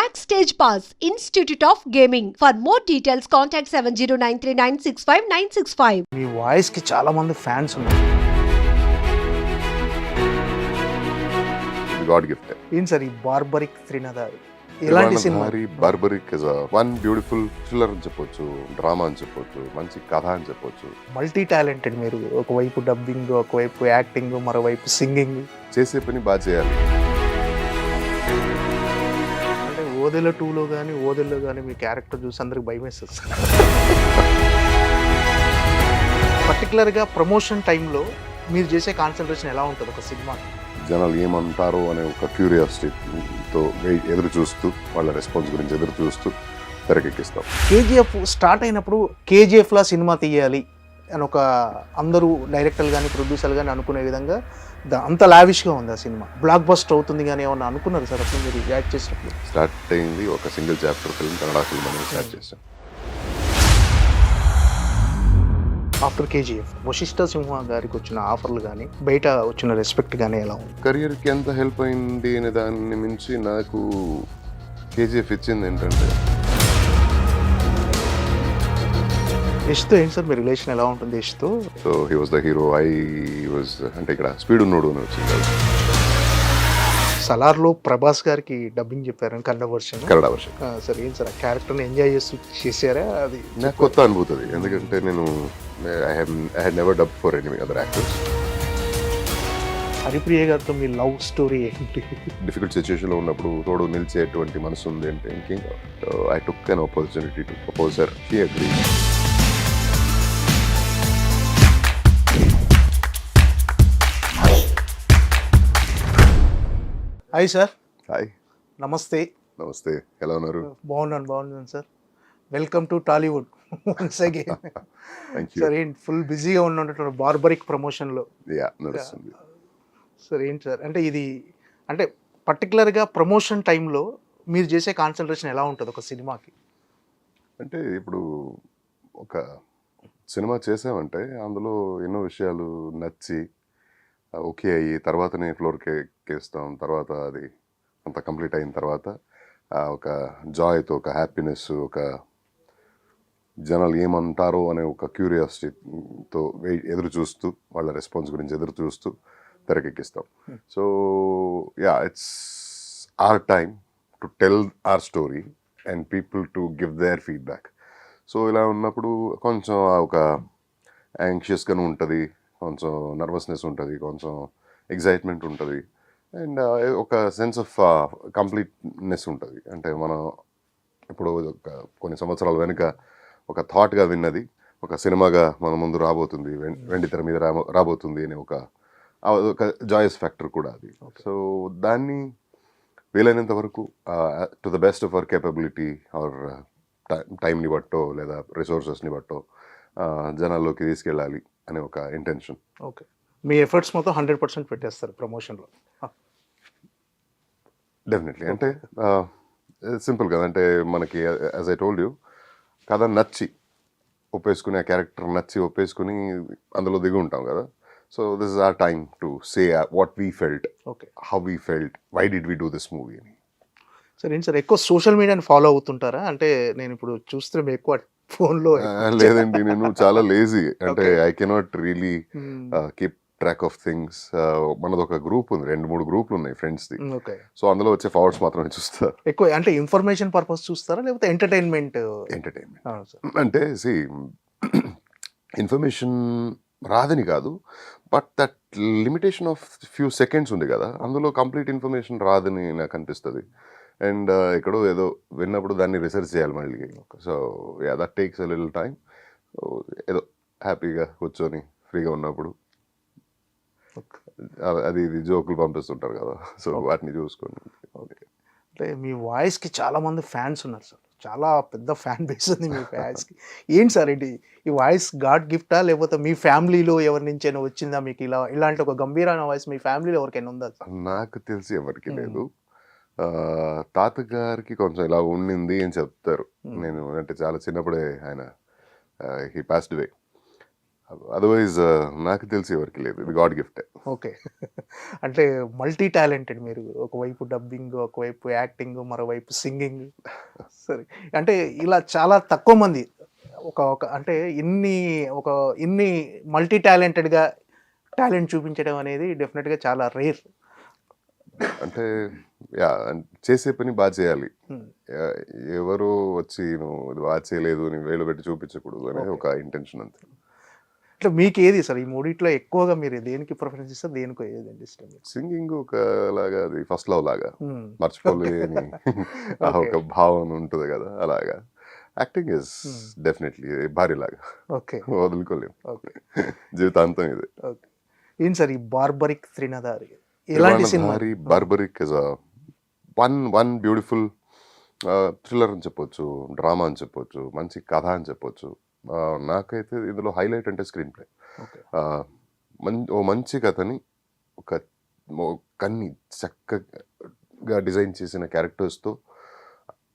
Backstage Pass, Institute of Gaming. For more details, contact 709396596. మీ వాయిస్కి చాలా మంది ఫ్యాన్స్ ఉన్నారు. గాడ్ గిఫ్ట్ ఏంటి సార్ ఈ బార్బరిక్ త్రినద ఎలాంటి cinema? Barbarik is one beautiful thriller అని చెప్పొచ్చు డ్రామా అని చెప్పొచ్చు మంచి కథ అని చెప్పొచ్చు. మల్టీ టాలెంటెడ్ మీరు. ఒకవైపు డబ్బింగ్ ఒకవైపు యాక్టింగ్ మరోవైపు సింగింగ్ చేసే పని బాగా చేయాలి. ఓదెల టూలో కానీ ఓదెల్లో కానీ మీ క్యారెక్టర్ చూసి అందరికి భయం వేస్తుంది సార్. పర్టికులర్గా ప్రమోషన్ టైంలో మీరు చేసే కాన్సన్ట్రేషన్ ఎలా ఉంటుంది ఒక సినిమా జనాలు ఏమంటారో అనే ఒక క్యూరియాసిటీతో ఎదురు చూస్తూ వాళ్ళ రెస్పాన్స్ గురించి ఎదురు చూస్తూ తెరకెక్కిస్తాం. కేజీఎఫ్ స్టార్ట్ అయినప్పుడు కేజీఎఫ్లా సినిమా తీయాలి అని ఒక అందరూ డైరెక్టర్లు కానీ ప్రొడ్యూసర్లు కానీ అనుకునే విధంగా అంత లావిష్గా ఉంది ఆ సినిమా. బ్లాక్ బస్టర్ అవుతుంది కానీ ఏమన్నా అనుకున్నారు సార్ అప్పుడు మీరు యాక్ట్ చేసినప్పుడు? స్టార్ట్ అయింది ఒక single chapter film Kannada film అనేది స్టార్ట్ చేసాం ఆఫ్టర్ కేజీఎఫ్ వశిష్ఠ సింహ గారికి వచ్చిన ఆఫర్లు కానీ బయట వచ్చిన రెస్పెక్ట్ కానీ ఎలా ఉంది? కెరియర్కి ఎంత హెల్ప్ అయింది అనే దాన్ని మించి నాకు కేజీఎఫ్ ఇచ్చింది ఏంటంటే యష్తో ఏంటి సార్? మీ రిలేషన్ ఎలా ఉంటుంది యష్తో so he was the hero I was అంటే ఇక్కడ స్పీడ్ ఉన్నోడు అని వచ్చింది సలార్లో ప్రభాస్ గారికి డబ్బింగ్ చెప్పారని Kannada version Kannada version sir ఏం సార్? ఆ క్యారెక్టర్ని ఎంజాయ్ చేస్తూ చేశారా? అది నాకు కొత్త అనుభూతి అది. ఎందుకంటే నేను I I never dub for any other actors Haripriya గారితో మీ లవ్ స్టోరీ ఏంటి? డిఫికల్ట్ సిచ్యువేషన్లో ఉన్నప్పుడు తోడు నిలిచేటువంటి మనసు ఉంది అంటే ఇంకేం I took an opportunity to propose her she agree hi sir hi నమస్తే నమస్తే ఎలా ఉన్నారు బాగున్నాను బాగున్నాను sir welcome to Tollywood once again sir ఏంటి? ఫుల్ బిజీగా ఉన్నటువంటి బార్బరిక్ ప్రమోషన్లో సార్ ఏంటి సార్ అంటే ఇది అంటే పర్టికులర్గా ప్రమోషన్ టైంలో మీరు చేసే కాన్సన్ట్రేషన్ ఎలా ఉంటుంది ఒక సినిమాకి? అంటే ఇప్పుడు ఒక సినిమా చేసామంటే అందులో ఎన్నో విషయాలు నచ్చి ఓకే అయ్యి తర్వాతనే ఫ్లోర్కి ఎక్కేస్తాం తర్వాత అది అంత కంప్లీట్ అయిన తర్వాత ఆ, ఒక జాయ్తో ఒక హ్యాపీనెస్ ఒక జనాలు ఏమంటారో అనే ఒక క్యూరియాసిటీతో ఎదురు చూస్తూ వాళ్ళ రెస్పాన్స్ గురించి ఎదురు చూస్తూ తెరకెక్కిస్తాం. So yeah it's our time to tell our story and people to give their feedback. So ఇలా ఉన్నప్పుడు కొంచెం ఆ ఒక యాంగ్షియస్గాను ఉంటుంది కొంచెం నర్వస్నెస్ ఉంటుంది కొంచెం ఎగ్జైట్మెంట్ ఉంటుంది. అండ్ ఒక సెన్స్ ఆఫ్ కంప్లీట్నెస్ ఉంటుంది. అంటే మనం ఇప్పుడు ఒక కొన్ని సంవత్సరాల వెనుక ఒక థాట్గా విన్నది ఒక సినిమాగా మన ముందు రాబోతుంది వెం- వెండి తెర మీద రాబో రాబోతుంది అనే ఒక ఒక జాయస్ ఫ్యాక్టర్ కూడా అది. సో దాన్ని వీలైనంత వరకు to the best of our capability or టైంని బట్టో లేదా రిసోర్సెస్ని బట్టో జనాల్లోకి తీసుకెళ్ళాలి అనే ఒక ఇంటెన్షన్ ఓకే మీ ఎఫర్ట్స్ మొత్తం హండ్రెడ్ పర్సెంట్ పెట్టేస్తారు ప్రమోషన్లో. డెఫినెట్లీ. అంటే సింపుల్ కదా. అంటే మనకి యాజ్ ఐ టోల్డ్ యూ కథ నచ్చి ఒప్పేసుకుని ఆ క్యారెక్టర్ నచ్చి ఒప్పేసుకుని అందులో దిగి ఉంటాం కదా. So this is our time to say what we felt okay. How we felt why did we do this movie అని. సార్ ఏంటి సార్? ఎక్కువ సోషల్ మీడియాని ఫాలో అవుతుంటారా? అంటే నేను ఇప్పుడు చూస్తే ఎక్కువ ఫోన్లో లేదండి. నేను చాలా లేజీ అంటే. I cannot really keep track of things మనది ఒక గ్రూప్ ఉంది రెండు మూడు గ్రూపులు ఉన్నాయి ఫ్రెండ్స్ది ఓకే. సో అందులో వచ్చే ఫార్వర్డ్స్ మాత్రమే చూస్తా ఎక్కువ అంటే ఇన్ఫర్మేషన్ పర్పస్ చూస్తారా? లేకపోతే ఎంటర్టైన్మెంట్ ఎంటర్టైన్మెంట్ సార్. అంటే సి ఇన్ఫర్మేషన్ రాదని కాదు but that limitation of few seconds ఉంది కదా అందులో కంప్లీట్ ఇన్ఫర్మేషన్ రాదని నాకు అనిపిస్తుంది. అండ్ ఎక్కడో ఏదో విన్నప్పుడు దాన్ని రీసెర్చ్ చేయాలి మళ్ళీ. So yeah that takes a little time ఏదో హ్యాపీగా కూర్చొని ఫ్రీగా ఉన్నప్పుడు. అది ఇది జోకులు పంపిస్తుంటారు కదా. సో వాటిని చూసుకోండి. అంటే మీ వాయిస్కి చాలా మంది ఫ్యాన్స్ ఉన్నారు సార్. చాలా పెద్ద ఫ్యాన్ బేస్ ఉంది మీ ఫ్యాన్స్కి ఏంటి సార్ ఏంటి ఈ వాయిస్ గాడ్ గిఫ్టా? లేకపోతే మీ ఫ్యామిలీలో ఎవరి నుంచైనా వచ్చిందా మీకు ఇలా ఇలాంటి ఒక గంభీరమైన వాయిస్ మీ ఫ్యామిలీలో ఎవరికైనా ఉందా నాకు తెలిసి ఎవరికి Hmm. లేదు. తాతగారికి కొంచెం ఇలా ఉండింది అని చెప్తారు. Hmm. నేను అంటే చాలా చిన్నప్పుడే ఆయన హీ పాస్డ్ వే అదర్వైజ్ నాకు తెలిసి ఎవరికి లేదు. ఇది గాడ్ గిఫ్ట్ ఓకే. అంటే మల్టీ టాలెంటెడ్ మీరు. ఒకవైపు డబ్బింగ్ ఒకవైపు యాక్టింగ్ మరోవైపు సింగింగ్ సరే. అంటే ఇలా చాలా తక్కువ మంది ఒక ఒక అంటే ఇన్ని ఒక ఇన్ని మల్టీ టాలెంటెడ్గా టాలెంట్ చూపించడం అనేది డెఫినెట్గా చాలా రేర్ అంటే యా చేసే పని బాగా చేయాలి. యా- ఎవరో వచ్చి నువ్వు ఇది బాగా చేయలేదు నీ వేలు పెట్టి చూపించకూడదు అనేది ఒక ఇంటెన్షన్ అంతే. అంటే మీకు ఏది సార్? ఈ మూడిట్లో ఎక్కువగా మీరు దేనికి ప్రిఫరెన్స్ ఇస్తారు? దేనికో ఏదండి ఇష్టం? సింగింగ్ ఒక లాగా అది ఫస్ట్ లవ్ లాగా. మర్చిపోలేని ఒక భావన ఉంటుంది కదా అలాగా. Acting is. డెఫినెట్లీ భారీ లాగా ఓకే. వదులుకోలేము ఓకే. జీవితాంతం ఇది. ఓకే. ఏం సార్ ఈ బార్బరిక్ త్రినదారి ఎలాంటి cinema? Barbarik is one one beautiful thriller అని చెప్పొచ్చు డ్రామా అని చెప్పొచ్చు మంచి కథ అని చెప్పొచ్చు. నాకైతే ఇందులో హైలైట్ అంటే స్క్రీన్ ప్లే. ఓ మంచి కథని ఒక కన్ని చక్కగా డిజైన్ చేసిన క్యారెక్టర్స్తో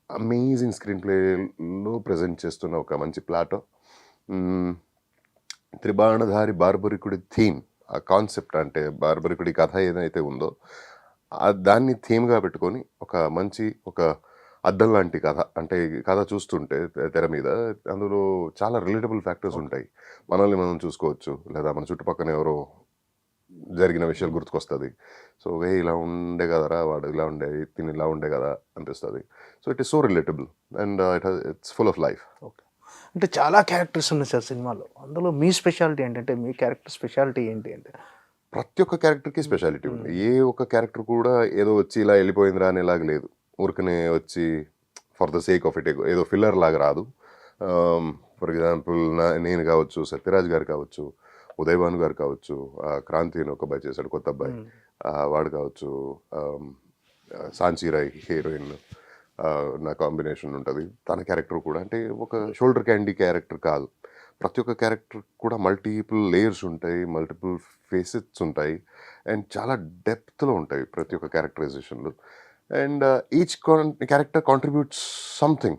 అమేజింగ్ స్క్రీన్ ప్లేలో ప్రజెంట్ చేస్తున్న ఒక మంచి ప్లాట్. త్రిబాణధారి బార్బరికుడి థీమ్ ఆ కాన్సెప్ట్ అంటే బార్బరికుడి కథ ఏదైతే ఉందో ఆ దాన్ని థీమ్గా పెట్టుకొని ఒక మంచి ఒక అద్దం లాంటి కథ. అంటే కథ చూస్తుంటే తెర మీద అందులో చాలా రిలేటబుల్ ఫ్యాక్టర్స్ ఉంటాయి. మనల్ని మనం చూసుకోవచ్చు. లేదా మన చుట్టుపక్కల ఎవరో జరిగిన విషయాలు గుర్తుకొస్తుంది. సో ఏ ఇలా ఉండే కదరా వాడు ఇలా ఉండే తిని ఇలా ఉండే కదా అనిపిస్తుంది. So it is so relatable and it it's full of life okay. అంటే చాలా క్యారెక్టర్స్ ఉన్నాయి సార్ సినిమాలో. అందులో మీ స్పెషాలిటీ ఏంటంటే మీ క్యారెక్టర్ స్పెషాలిటీ ఏంటి అంటే? ప్రతి ఒక్క క్యారెక్టర్కి స్పెషాలిటీ ఉంది. ఏ ఒక్క క్యారెక్టర్ కూడా ఏదో వచ్చి ఇలా వెళ్ళిపోయిందిరా అనేలాగా లేదు. ఊరికనే వచ్చి for the sake of it ఏదో ఫిల్లర్ లాగా రాదు. ఫర్ ఎగ్జాంపుల్ నా నేను కావచ్చు సత్యరాజ్ గారు కావచ్చు ఉదయ్ భాను గారు కావచ్చు క్రాంతి అని ఒక అబ్బాయి చేశాడు కొత్త అబ్బాయి. ఆ, వాడు కావచ్చు ఆ, సాంచీరాయ్ హీరోయిన్ నా కాంబినేషన్ ఉంటుంది. తన క్యారెక్టర్ కూడా అంటే ఒక షోల్డర్ క్యాండీ క్యారెక్టర్ కాదు. ప్రతి ఒక్క క్యారెక్టర్ కూడా మల్టిపుల్ లేయర్స్ ఉంటాయి మల్టిపుల్ ఫేసెస్ ఉంటాయి అండ్ చాలా డెప్త్లో ఉంటాయి ప్రతి ఒక్క క్యారెక్టరైజేషన్లు and each character contributes something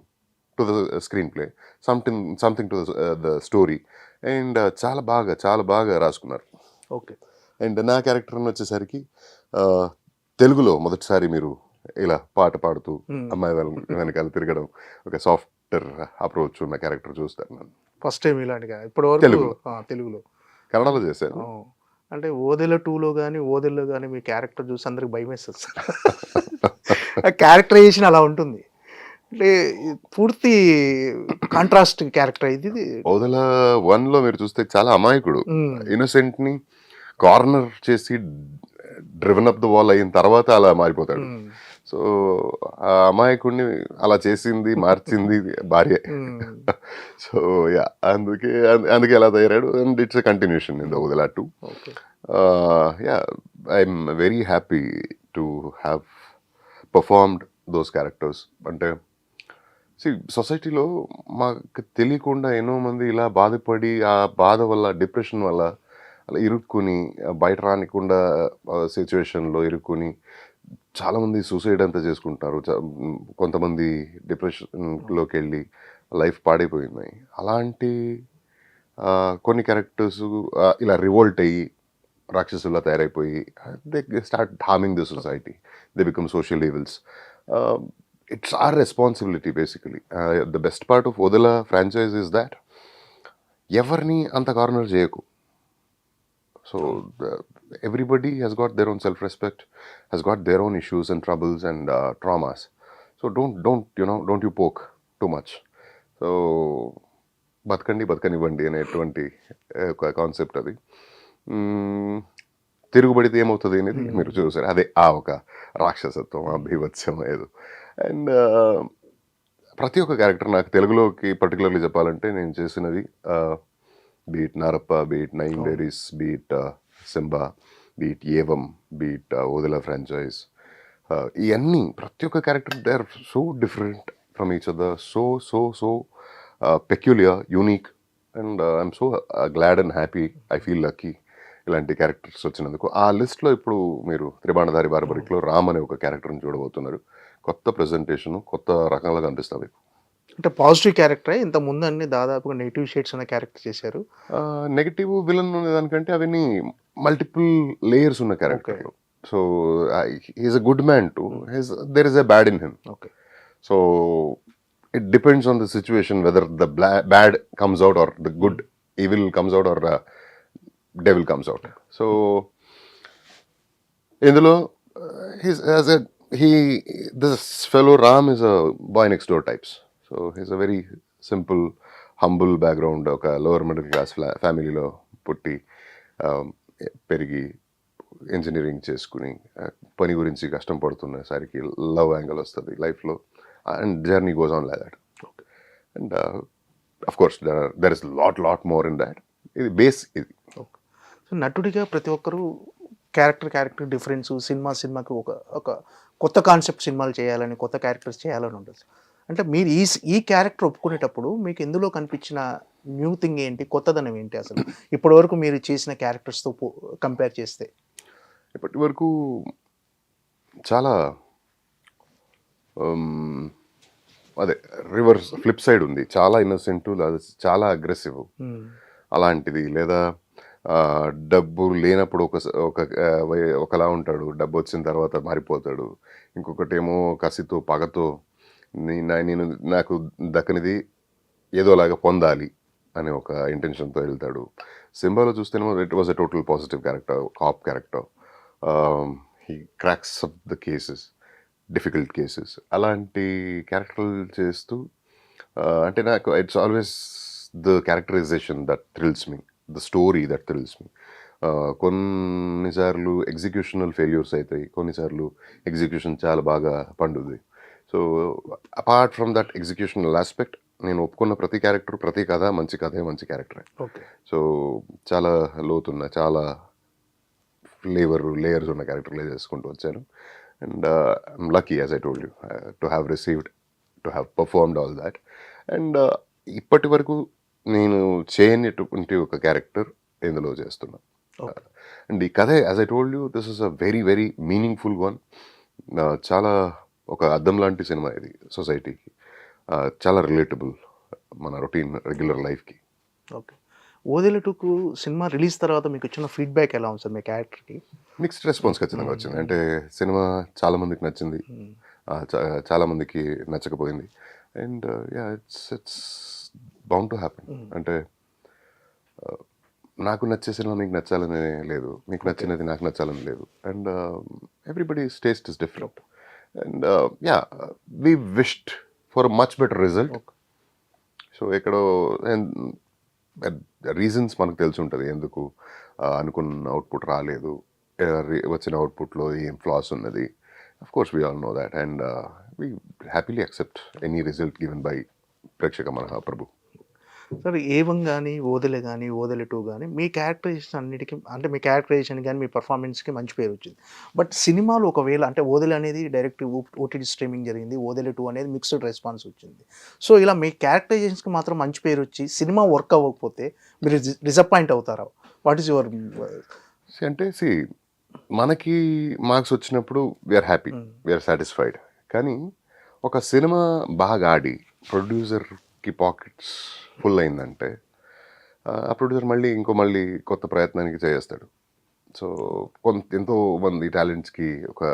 to the screen play something something to the story and చాలా బాగా చాలా బాగా రాసుకున్నారు. ఓకే. అండ్ నా క్యారెక్టర్ వచ్చేసరికి ఆ, తెలుగులో మొదటిసారి మీరు ఇలా పాట పాడుతూ Hmm. అమ్మాయి వెన- వెనకాల తిరగడం ఒక సాఫ్ట్వేర్ అప్రోచ్ ఉన్న క్యారెక్టర్ చూస్తాను నేను. ఫస్ట్ టైం ఇప్పటి వరకు తెలుగులో. ఆ, తెలుగులో. కన్నడలో చేశాను. అంటే ఓదెల టూలో కానీ ఓదెల్లో కానీ మీ క్యారెక్టర్ చూసి అందరికి భయం వేస్తుంది సార్. ఆ క్యారెక్టరైజేషన్ అలా ఉంటుంది. అంటే పూర్తి కాంట్రాస్ట్ క్యారెక్టర్ ఇది ఇది. ఓదల వన్లో మీరు చూస్తే చాలా అమాయకుడు. ఉమ్, ఇన్నోసెంట్ని కార్నర్ చేసి డ్రివెన్ అప్ ద వాల్ అయిన తర్వాత అలా మారిపోతాడు. సో ఆ అమాయకుడిని అలా చేసింది మార్చింది భార్య. ఉమ్, సో యా అందుకే అంద- అందుకే అలా తయారాడు and it's continuation in the Odela two. yeah, I'm very happy to have performed those characters. అంటే సి సొసైటీలో మాకు తెలియకుండా ఎన్నో మంది ఇలా బాధపడి ఆ బాధ వల్ల డిప్రెషన్ వల్ల అలా ఇరుక్కుని బయట రానికుండా సిచ్యువేషన్లో ఇరుక్కుని చాలామంది సూసైడ్ అంతా చేసుకుంటున్నారు. కొంతమంది డిప్రెషన్లోకి వెళ్ళి లైఫ్ పాడైపోయినాయి అలాంటి కొన్ని క్యారెక్టర్స్ ఇలా రివోల్ట్ అయ్యి రాక్షసుల్లా తయారైపోయి they start harming the society they become social evils it's our responsibility basically the best part of Odela franchise is that ఎవరిని అంత కార్నర్ చేయకు. So everybody he's got their own self respect he's got their own issues and troubles and traumas so don't don't you know don't you poke too much so బతకండి బతకనివ్వండి అనేటువంటి ఒక concept అది. తిరుగుబడితే ఏమవుతుంది అనేది మీరు చూసారు. అదే ఆ ఒక రాక్షసత్వం ఆ భీభత్సం ఏదో. అండ్ ప్రతి ఒక్క క్యారెక్టర్ నాకు తెలుగులోకి పర్టికులర్లీ చెప్పాలంటే నేను చేసినవి be it Narappa be it nine diaries be it Simba be it Evam be it Odela franchise ఇవన్నీ ప్రతి ఒక్క character they are so different from each other so so so peculiar unique and I'm so glad and happy I feel lucky ఇలాంటి characters వచ్చినందుకు. ఆ లిస్ట్లో ఇప్పుడు మీరు త్రిబాణధారి బార్బరిక్లో రామ్ అనే ఒక క్యారెక్టర్ని చూడబోతున్నారు. కొత్త ప్రజెంటేషన్ కొత్త రకంగా కనిపిస్తుంది అంటే పాజిటివ్ క్యారెక్టరే. ఇంత ముందు అన్ని దాదాపుగా నెగిటివ్ షేడ్స్ అనే క్యారెక్టర్ చేశారు. నెగటివ్ విలన్ ఉన్న దానికంటే అవన్నీ మల్టిపుల్ లేయర్స్ ఉన్న character so he's a good man to his there is a bad in him. Okay. So it depends on the situation whether the bad comes out or the good evil comes out or devil comes out so ఇందులో he's as a he this fellow Ram is a boy next door types. So he's a very simple humble background ఒక lower middle class ఫ్యామిలీలో పుట్టి um, పెరిగి engineering చేసుకుని పని గురించి కష్టం పడుతున్నసరికి love angle వస్తుంది లైఫ్లో and journey goes on like that and of course there is lot lot more in that ఇది బేస్ ఇది. సో నటుడిగా ప్రతి ఒక్కరు క్యారెక్టర్ క్యారెక్టర్ డిఫరెన్స్ సినిమా సినిమాకి ఒక ఒక కొత్త కాన్సెప్ట్ సినిమాలు చేయాలని కొత్త క్యారెక్టర్స్ చేయాలని ఉంటుంది. అంటే మీరు ఈ ఈ క్యారెక్టర్ ఒప్పుకునేటప్పుడు మీకు ఎందులో కనిపించిన న్యూ థింగ్ ఏంటి? కొత్తదనం ఏంటి అసలు? ఇప్పటి వరకు మీరు చేసిన క్యారెక్టర్స్తో కంపేర్ చేస్తే. ఇప్పటి వరకు చాలా అదే రివర్స్ ఫ్లిప్ సైడ్ ఉంది. చాలా ఇన్నోసెంట్ చాలా అగ్రెసివ్. అలాంటిది లేదా డబ్బు లేనప్పుడు ఒక ఒక ఒకలా ఉంటాడు. డబ్బు వచ్చిన తర్వాత మారిపోతాడు. ఇంకొకటి ఏమో కసితో పగతో నేను నాకు దక్కనిది ఏదోలాగా పొందాలి అనే ఒక ఇంటెన్షన్తో వెళ్తాడు. సింబాలో చూస్తేనేమో it was a total positive character cop character he cracks up the cases difficult cases అలాంటి క్యారెక్టర్లు చేస్తూ uh, అంటే నాకు it's always the characterization that thrills me the story that thrills me కొన్నిసార్లు ఎగ్జిక్యూషనల్ ఫెయిల్యూర్స్ అవుతాయి కొన్నిసార్లు ఎగ్జిక్యూషన్ చాలా బాగా పండుద్ది. So apart from that executional aspect నేను ఒప్పుకున్న ప్రతి క్యారెక్టర్ ప్రతి కథ మంచి కథే మంచి క్యారెక్టరే. సో చాలా లోతున్న చాలా ఫ్లేవర్ లేయర్స్ ఉన్న క్యారెక్టర్లే చేసుకుంటూ వచ్చాను. And I'm lucky as I told you to have received to have performed all that and ఇప్పటి వరకు నేను చేయనటువంటి ఒక క్యారెక్టర్ ఇందులో చేస్తున్నా. అండ్ ఈ కథ as I told you this is a very very meaningful one చాలా ఒక అద్దం లాంటి సినిమా ఇది సొసైటీకి. చాలా రిలేటబుల్ మన రొటీన్ రెగ్యులర్ లైఫ్కి ఓకే. ఓదెలటుకు సినిమా రిలీజ్ తర్వాత మీకు వచ్చిన ఫీడ్బ్యాక్ ఎలా ఉంది సార్ మీ క్యారెక్టర్కి మిక్స్డ్ రెస్పాన్స్ ఖచ్చితంగా వచ్చింది. అంటే సినిమా చాలా మందికి నచ్చింది. చా- చాలా మందికి నచ్చకపోయింది. And yeah it's it's bound to happen అంటే నాకు నచ్చే సినిమా మీకు నచ్చాలని లేదు. మీకు నచ్చినది నాకు నచ్చాలని లేదు. And everybody taste is different and yeah we wished for much better result so ఎక్కడో రీజన్స్ మనకు తెలిసి ఉంటుంది. ఎందుకు ఆ, అనుకున్న అవుట్పుట్ రాలేదు. రి- వచ్చిన అవుట్పుట్లో ఏం ఫ్లాస్ ఉన్నది. Of course we all know that and we happily accept any result given by ప్రేక్షక మన ప్రభు సార్ ఏవం కానీ ఓదెలే కానీ ఓదెలే టూ కానీ మీ క్యారెక్టరైజేషన్ అన్నిటికీ అంటే మీ క్యారెక్టరైజేషన్ కానీ మీ పర్ఫార్మెన్స్కి మంచి పేరు వచ్చింది. బట్ సినిమాలు ఒకవేళ అంటే ఓదెలే అనేది డైరెక్ట్ ఓటీటీ స్ట్రీమింగ్ జరిగింది ఓదెలే టూ అనేది మిక్స్డ్ రెస్పాన్స్ వచ్చింది. సో ఇలా మీ క్యారెక్టరైజేషన్స్కి మాత్రం మంచి పేరు వచ్చి సినిమా వర్క్ అవ్వకపోతే మీరు డిసప్పాయింట్ అవుతారా? వాట్ ఈస్ యువర్ అంటే సి మనకి మార్క్స్ వచ్చినప్పుడు we are happy we are satisfied. కానీ ఒక సినిమా బాగా ఆడి ప్రొడ్యూసర్కి పాకెట్స్ ఫుల్ అయిందంటే ఆ, ప్రొడ్యూసర్ మళ్ళీ ఇంకో మళ్ళీ కొత్త ప్రయత్నానికి చేస్తాడు సో కొంత ఎంతో మంది టాలెంట్స్కి ఒక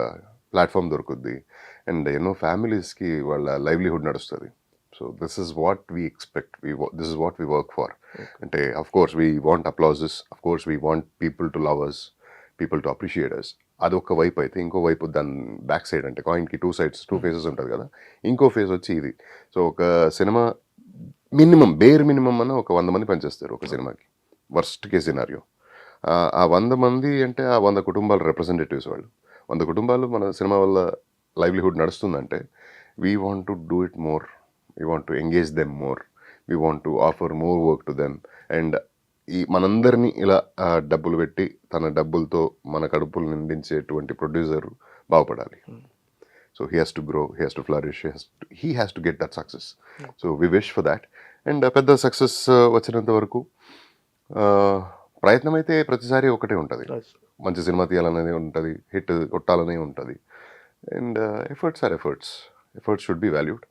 ప్లాట్ఫామ్ దొరుకుద్ది. అండ్ ఎన్నో ఫ్యామిలీస్కి వాళ్ళ లైవ్లీహుడ్ నడుస్తుంది. So this is what we expect we this is what we work for అంటే of course we want applauses of course we want people to love us people to appreciate us అది ఒక వైపు అయితే ఇంకో వైపు దాని back side అంటే కాయిన్కి టూ సైడ్స్ టూ ఫేసెస్ ఉంటుంది కదా. ఇంకో ఫేస్ వచ్చి ఇది. సో ఒక సినిమా మినిమం బేర్ మినిమం అని ఒక వంద మంది పనిచేస్తారు ఒక సినిమాకి. వర్స్ట్ కేస్ సినారియో ఆ వంద మంది అంటే ఆ వంద కుటుంబాల రిప్రజెంటేటివ్స్ వాళ్ళు. వంద కుటుంబాలు మన సినిమా వల్ల livelihood నడుస్తుందంటే we want to do it more we want to engage them more we want to offer more work to them and ఈ మనందరినీ ఇలా డబ్బులు పెట్టి తన డబ్బులతో మన కడుపులు నిండించేటువంటి ప్రొడ్యూసర్ బాగుపడాలి. So he has to grow he has to flourish he has to get that success so we wish for that and పెద్ద సక్సెస్ వచ్చినంత వరకు ప్రయత్నం అయితే ప్రతిసారి ఒకటే ఉంటుంది. మంచి సినిమా తీయాలనేది ఉంటుంది హిట్ కొట్టాలనే ఉంటుంది. And efforts are efforts. Efforts should be valued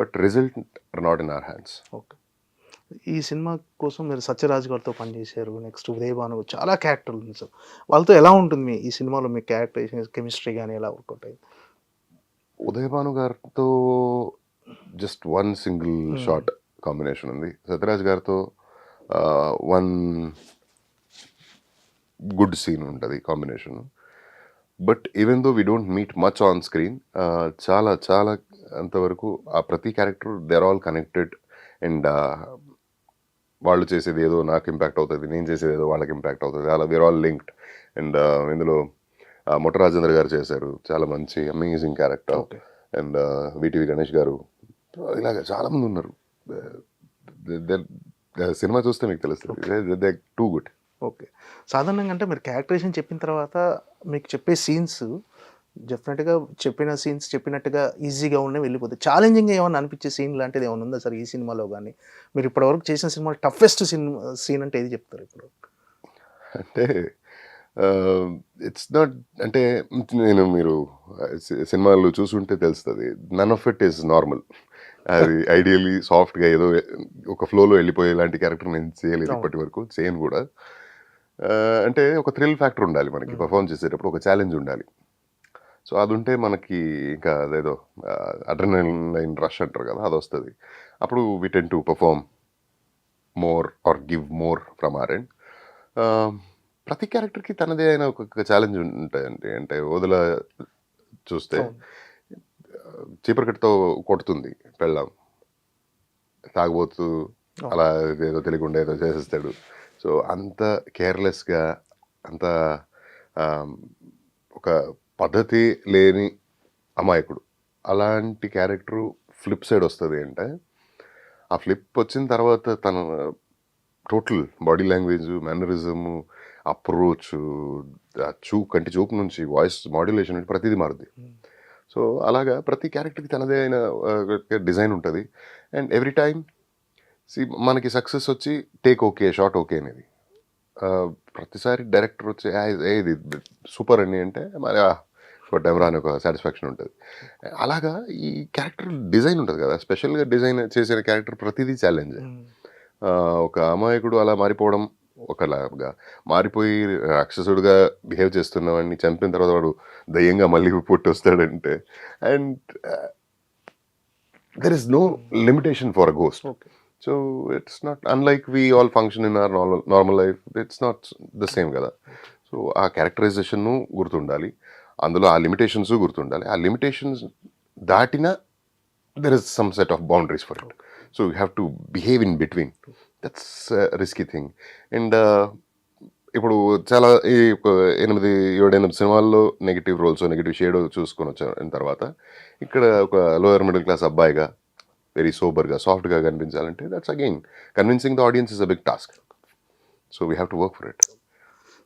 but result are not in our hands. Okay. ఈ సినిమా కోసం మీరు సత్యరాజ్ గారితో పనిచేశారు నెక్స్ట్ ఉదయ్ భాను చాలా క్యారెక్టర్లు ఉంది సార్ వాళ్ళతో ఎలా ఉంటుంది మీ ఈ సినిమాలో మీ క్యారెక్టరేషన్ కెమిస్ట్రీ కానీ ఎలా వర్కౌట్ అయింది? ఉదయ్ భాను గారితో just one single. Shot combination ఉంది. సత్యరాజ్ గారితో వన్ గుడ్ సీన్ ఉంటుంది combination. But even though we don't meet much on screen చాలా చాలా అంతవరకు ఆ ప్రతి character they are all connected and వాళ్ళు చేసేది ఏదో నాకు ఇంపాక్ట్ అవుతుంది నేను చేసేది ఏదో వాళ్ళకి ఇంపాక్ట్ అవుతుంది. అలా వీఆర్ ఆల్ లింక్డ్ అండ్ ఇందులో ఆ, మొట్ట రాజేంద్ర గారు చేశారు. చాలా మంచి amazing character and VTV Ganesh గారు ఇలాగ చాలా మంది ఉన్నారు. సినిమా చూస్తే మీకు తెలుస్తుంది. They too good. ఓకే. సాధారణంగా అంటే మీరు క్యారెక్టరేషన్ చెప్పిన తర్వాత మీకు చెప్పే సీన్స్ డెఫినెట్గా చెప్పిన సీన్స్ చెప్పినట్టుగా ఈజీగా ఉండే వెళ్ళిపోతాయి. ఛాలెంజింగ్ ఏమన్నా అనిపించే సీన్ లాంటిది ఏమైనా ఉందా సార్ ఈ సినిమాలో కానీ మీరు ఇప్పటివరకు చేసిన సినిమాలో టఫెస్ట్ సీన్ సీన్ అంటే ఏది చెప్తారు ఇప్పుడు? అంటే ఇట్స్ నాట్ అంటే నేను మీరు సినిమాలు చూసుంటే తెలుస్తుంది. None of it is normal అది ఐడియల్లీ సాఫ్ట్గా ఏదో ఒక ఫ్లోలో వెళ్ళిపోయే ఇలాంటి క్యారెక్టర్ నేను చేయలేదు. ఇప్పటి వరకు చేయను కూడా అంటే ఒక థ్రిల్ ఫ్యాక్టర్ ఉండాలి మనకి. పర్ఫామ్ చేసేటప్పుడు ఒక ఛాలెంజ్ ఉండాలి సో అది ఉంటే మనకి ఇంకా అదేదో అడ్రనైన్ రష్ అంటారు కదా అది వస్తుంది అప్పుడు we tend to perform more or give more from our end ప్రతి క్యారెక్టర్కి తనదే అయిన ఒక ఛాలెంజ్ ఉంటాయండి అంటే వదిల చూస్తే. చీపరకట్టుతో కొడుతుంది పెళ్ళాం. తాగబోతూ అలా ఏదో తెలియకుండా ఏదో చేసేస్తాడు. సో అంత కేర్లెస్గా అంత ఒక పద్ధతి లేని అమాయకుడు. అలాంటి క్యారెక్టరు ఫ్లిప్ సైడ్ వస్తుంది అంటే ఆ ఫ్లిప్ వచ్చిన తర్వాత తన total body language mannerism approach చూ కంటి చూపు నుంచి వాయిస్ మాడ్యులేషన్ ప్రతిదీ మారుద్ది. సో అలాగా ప్రతి క్యారెక్టర్కి తనదే అయిన డిజైన్ ఉంటుంది. అండ్ ఎవ్రీ టైం సి మనకి సక్సెస్ వచ్చి టేక్ ఓకే షార్ట్ ఓకే అనేది. ప్రతిసారి డైరెక్టర్ వచ్చి "ఆ, ఇది- ఏ, ఇది సూపర్ అని అంటే మరి కొట్టామరా అని ఒక సాటిస్ఫాక్షన్ ఉంటుంది. అలాగా ఈ క్యారెక్టర్ డిజైన్ ఉంటుంది కదా స్పెషల్గా డిజైన్ చేసిన క్యారెక్టర్ ప్రతిదీ ఛాలెంజ్. ఒక అమాయకుడు అలా మారిపోవడం ఒకలాగా మారిపోయి రాక్షసుడుగా బిహేవ్ చేస్తున్న వాడిని చంపిన తర్వాత వాడు దయ్యంగా మళ్ళీ పుట్టి వస్తాడంటే and there is no limitation for a ghost so it's not unlike we all function in our normal normal life it's not the same కదా. సో ఆ క్యారెక్టరైజేషన్ గుర్తుండాలి. అందులో ఆ లిమిటేషన్స్ గుర్తుండాలి. ఆ లిమిటేషన్స్ దాటిన there is some set of boundaries for it so you have to behave in between that's risky thing and ఇప్పుడు చాలా ఈ ఎనిమిది ఏడు ఎనిమిది సినిమాల్లో నెగిటివ్ రోల్స్ నెగిటివ్ షేడ్ చూసుకొని వచ్చిన తర్వాత ఇక్కడ ఒక లోయర్ మిడిల్ క్లాస్ అబ్బాయిగా వెరీ సోబర్గా సాఫ్ట్గా కనిపించాలంటే that's again convincing the audience is a big task so we have to work for it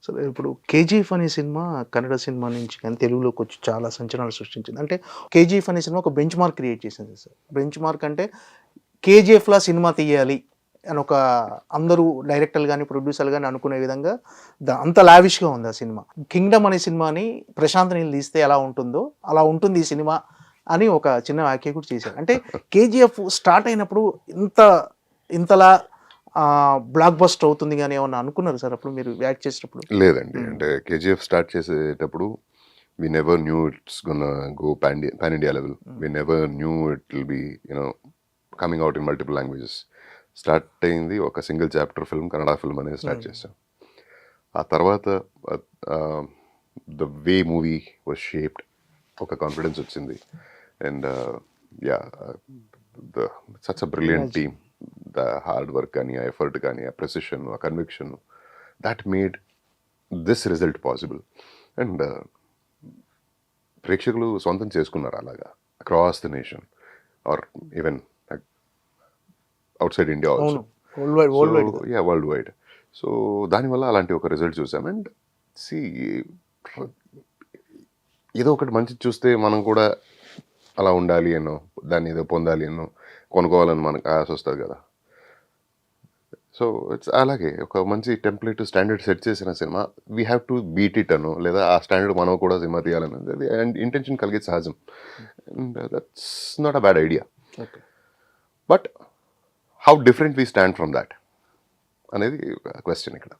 so ఇప్పుడు కేజీఎఫ్ అనే సినిమా కన్నడ సినిమా నుంచి కానీ తెలుగులోకి వచ్చి చాలా సంచలనాలు సృష్టించింది. అంటే కేజీఎఫ్ అనే సినిమా ఒక బెంచ్ మార్క్ క్రియేట్ చేసింది సార్. బెంచ్ మార్క్ అంటే కేజీఎఫ్లా సినిమా తీయాలి. అని ఒక అందరూ డైరెక్టర్లు కానీ ప్రొడ్యూసర్లు కానీ అనుకునే విధంగా అంత లావిష్గా ఉంది ఆ సినిమా. కింగ్డమ్ అనే సినిమాని ప్రశాంత్ నీళ్ళు తీస్తే ఎలా ఉంటుందో అలా ఉంటుంది ఈ సినిమా అని ఒక చిన్న వ్యాఖ్య కూడా చేశారు. అంటే కేజీఎఫ్ స్టార్ట్ అయినప్పుడు ఇంత ఇంతలా బ్లాక్ బస్టర్ అవుతుంది కానీ ఏమన్నా అనుకున్నారు సార్ అప్పుడు మీరు యాక్ట్ చేసేటప్పుడు? లేదండి. Hmm. అంటే కేజీఎఫ్ స్టార్ట్ చేసేటప్పుడు we never knew it's gonna go pan pan India level. We never knew it will be you know coming out in multiple languages start అయింది ఒక single chapter film Kannada film అనేది start Hmm. చేసాం ఆ తర్వాత the way movie was shaped ఒక confidence వచ్చింది and yeah the such a brilliant. Team the hard work కానీ ఆ ఎఫర్ట్ కానీ ఆ ప్రెసిషన్ ఆ conviction that made this result possible and ప్రేక్షకులు సొంతం చేసుకున్నారు అలాగా across the nation or even outside India also yeah worldwide so దానివల్ల అలాంటి ఒక రిజల్ట్ చూసాం. అండ్ సి ఏదో ఒకటి మంచి చూస్తే మనం కూడా అలా ఉండాలి ఎన్నో దాన్ని ఏదో పొందాలి ఎన్నో కొనుక్కోవాలని మనకు ఆశ వస్తుంది కదా. సో ఇట్స్ అలాగే ఒక మంచి టెంప్లెట్ స్టాండర్డ్ సెట్ చేసిన cinema. We have to beat it అను లేదా ఆ స్టాండర్డ్ మనం కూడా సినిమా తీయాలని అది ఇంటెన్షన్ కలిగే సహజం. And that's not a bad idea okay but how different we stand from that అనేది క్వశ్చన్ ఇక్కడ